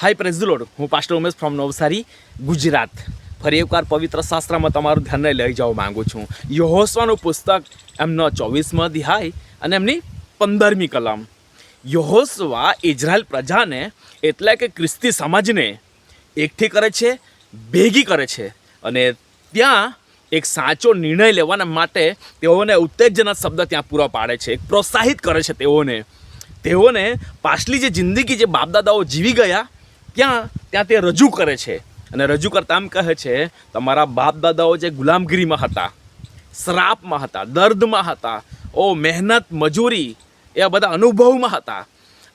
હાય praise Lord હું pastor Umesh from Navsari Gujarat ફરી એકવાર પવિત્ર શાસ્ત્રમાં તમારું ધ્યાનને લઈ જવા માગું છું. યહોસવાનું પુસ્તક એમનો ચોવીસમ અધ્યાય અને એમની પંદરમી કલમ. યહોસવા ઇઝરાયલ પ્રજાને એટલે કે ખ્રિસ્તી સમાજને એકઠી કરે છે, ભેગી કરે છે અને ત્યાં એક સાચો નિર્ણય લેવાના માટે તેઓને ઉત્તેજના શબ્દ ત્યાં પૂરા પાડે છે પ્રોત્સાહિત કરે છે તેઓને. તેઓને પાછલી જે જિંદગી જે બાપદાદાઓ જીવી ગયા ત્યાં ત્યાં તે રજૂ કરે છે? અને રજૂ કરતા આમ કહે છે, તમારા બાપદાદાઓ જે ગુલામગીરીમાં હતા, શ્રાપમાં હતા, દર્દમાં હતા, ઓ મહેનત, મજૂરી એવા બધા અનુભવમાં હતા.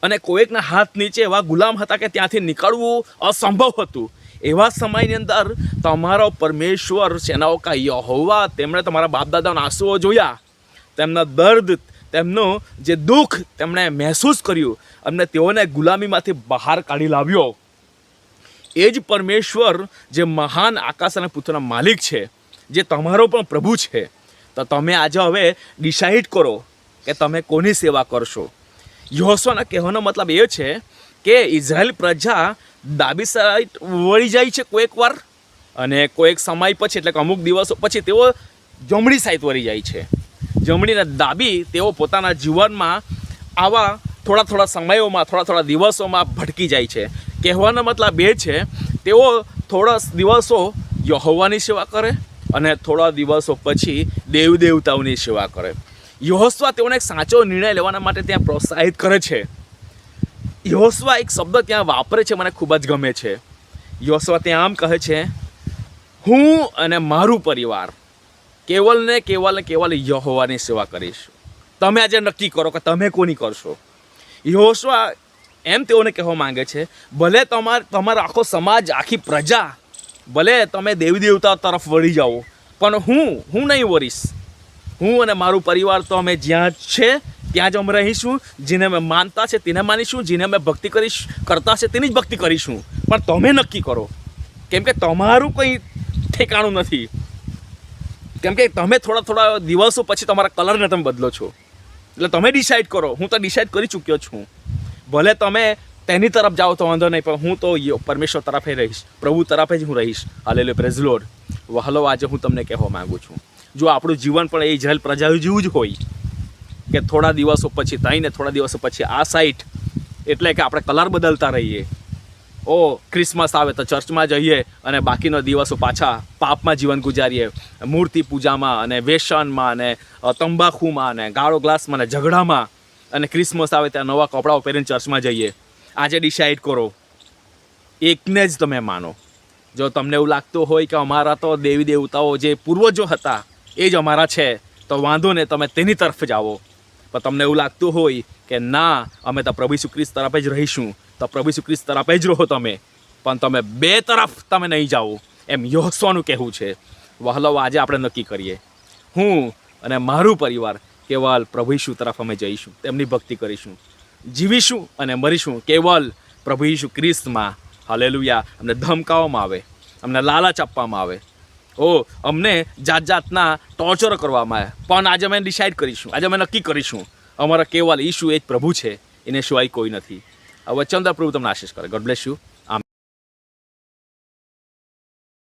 અને કોઈકના હાથ નીચે એવા ગુલામ હતા કે ત્યાંથી નીકળવું અસંભવ હતું. એવા સમયની અંદર તમારો પરમેશ્વર, સેનાઓ કા યહોવા, તેમણે તમારા બાપદાદાના આંસુઓ જોયા. તેમના દર્દ, તેમનું જે દુઃખ તેમણે મહેસૂસ કર્યું. અને તેઓને ગુલામીમાંથી બહાર કાઢી લાવ્યો. એ જ પરમેશ્વર જે મહાન આકાશ અને પૃથ્વીના માલિક છે, જે તમારો પણ પ્રભુ છે. તો તમે આજે હવે ડિસાઇડ કરો કે તમે કોની સેવા કરશો. યોસવાના કહેવાનો મતલબ એ છે કે ઇઝરાયલ પ્રજા ડાબી સાઈડ વળી જાય છે કોઈક વાર અને કોઈક સમય પછી એટલે કે અમુક દિવસો પછી તેઓ જમણી સાઈડ વળી જાય છે. જમણીને દાબી તેઓ પોતાના જીવનમાં આવા થોડા થોડા સમયોમાં, થોડા થોડા દિવસોમાં ભટકી જાય છે. કહેવાનો મતલબ એ છે, તેઓ થોડા દિવસો યહોવાની સેવા કરે અને થોડા દિવસો પછી દેવ દેવતાઓની સેવા કરે. યહોસ્વા તેઓને એક સાચો નિર્ણય લેવાના માટે ત્યાં પ્રોત્સાહિત કરે છે. યહોસ્વા એક શબ્દ ત્યાં વાપરે છે, મને ખૂબ જ ગમે છે. યહોસ્વા ત્યાં આમ કહે છે, હું અને મારું પરિવાર કેવલ ને કેવલ ને કેવલ યહોવાની સેવા કરીશ. તમે આજે નક્કી કરો કે તમે કોની કરશો? યહોસ્વા એમ તેઓને કહેવા માંગે છે, ભલે તમાર, તમારો આખો સમાજ, આખી પ્રજા, ભલે તમે દેવી દેવતા તરફ વળી જાઓ, પણ હું હું નહીં વળીશ હું અને મારું પરિવાર તો અમે જ્યાં છે, ત્યાં જ અમે રહીશું, જેને અમે માનતા છે તેને માનીશું, જેને અમે ભક્તિ કરીશ, કરતા છે તેની જ ભક્તિ કરીશું. પણ તમે નક્કી કરો. કેમ કે તમારું કંઈ ઠેકાણું નથી. કેમ કે તમે થોડા થોડા દિવસો પછી તમારા કલરને તમે બદલો છો. એટલે તમે ડિસાઇડ કરો. હું તો ડિસાઇડ કરી ચૂક્યો છું. ભલે તમે તેની તરફ જાઓ તો વાંધો નહીં, પણ હું તો પરમેશ્વર તરફે રહીશ, પ્રભુ તરફે જ હું રહીશ. હાલેલુયા પ્રેઝ લોર્ડ વહલો આજે હું તમને કહેવા માગું છું. જો આપણું જીવન પણ એ ઇઝરાયલ પ્રજા જેવું જ હોય, કે થોડા દિવસો પછી તઈને થોડા દિવસો પછી આ સાઇટ એટલે કે આપણે કલર બદલતા રહીએ. ઓ ક્રિસમસ આવે તો ચર્ચમાં જઈએ અને બાકીનો દિવસો પાછા પાપમાં જીવન ગુજારીએ. મૂર્તિ પૂજામાં અને વેસનમાં અને તંબાખુમાં અને ગાળો ગ્લાસમાં અને ઝઘડામાં અને ક્રિસમસ આવે ત્યાં નવા કપડાઓ પહેરીને ચર્ચમાં જઈએ. આજે ડિસાઈડ કરો. એકને જ તમે માનો. જો તમને એવું લાગતું હોય કે અમારા તો દેવી દેવતાઓ જે પૂર્વજો હતા, એ જ અમારા છે, તો વાંધો ને તમે તેની તરફ જાઓ. પણ તમને એવું લાગતું હોય કે ના, અમે તો પ્રભુ ખ્રિસ્ત તરફ જ રહીશું, તો પ્રભુ ખ્રિસ્ત તરફ જ રહો તમે. પણ તમે બે તરફ તમે નહીં જાઓ, એમ યોસવાનું કહેવું છે. વહલો આજે આપણે નક્કી કરીએ. હું અને મારું પરિવાર કેવલ પ્રભુ ઈશુ તરફ અમે જઈશું, તેમની ભક્તિ કરીશું. જીવીશું અને મરીશું કેવલ પ્રભુ ઈશુ ખ્રિસ્તમાં. હાલેલુયા. અમને ધમકાવવામાં આવે, અમને લાલચ આપવામાં આવે. ઓ, અમને જાત જાતના ટોર્ચર કરવામાં આવે. પણ આજે અમે ડિસાઈડ કરીશું, આજે અમે નક્કી કરીશું, અમારા કેવલ ઈશુ એ જ પ્રભુ છે, એને સિવાય કોઈ નથી. આ વચનદાર પ્રભુ તમને આશીષ કરે. God bless you